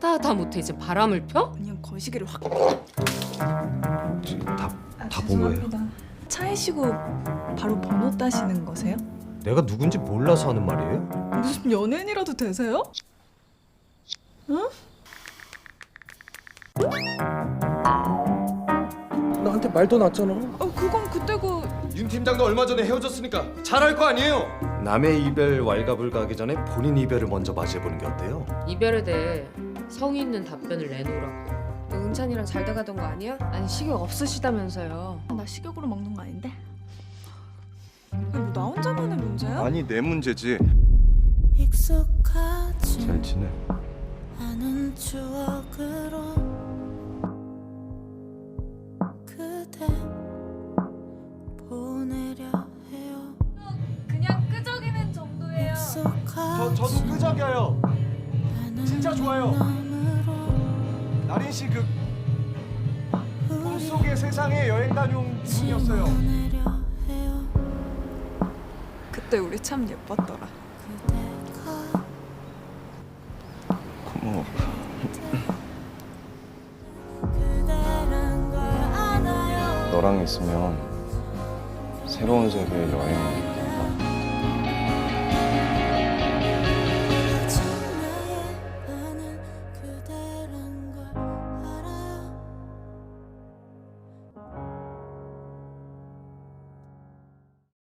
하다 하다 못해 이제 바람을 펴? 그냥 거시기를 확. 다, 아, 다본 거예요. 차에 시고 바로 번호 따시는 거세요? 내가 누군지 몰라서 하는 말이에요? 무슨 연예인이라도 되세요? 나한테 말도 났잖아. 어 그건 그때고 윤 팀장도 얼마 전에 헤어졌으니까 잘할 거 아니에요. 남의 이별 왈가불가하기 전에 본인 이별을 먼저 맞이해보는 게 어때요? 이별에 대해 성의 있는 답변을 내놓으라고. 너 은찬이랑 잘 돼가던 거 아니야? 아니 식욕 없으시다면서요. 나 식욕으로 먹는 거 아닌데? 뭐나 혼자만의 문제야? 아니 내 문제지. 익숙하지 잘 지내. 않은 추억으로 그대 보내려 해요 그냥 끄적이는 정도예요. 익숙하지 저 저도 끄적여요. 진짜 좋아요. 나린 씨 그 꿈속의 세상에 여행 다녀온 해요 그때 우리 참 예뻤더라. 고마워. 너랑 있으면 새로운 세계에 여행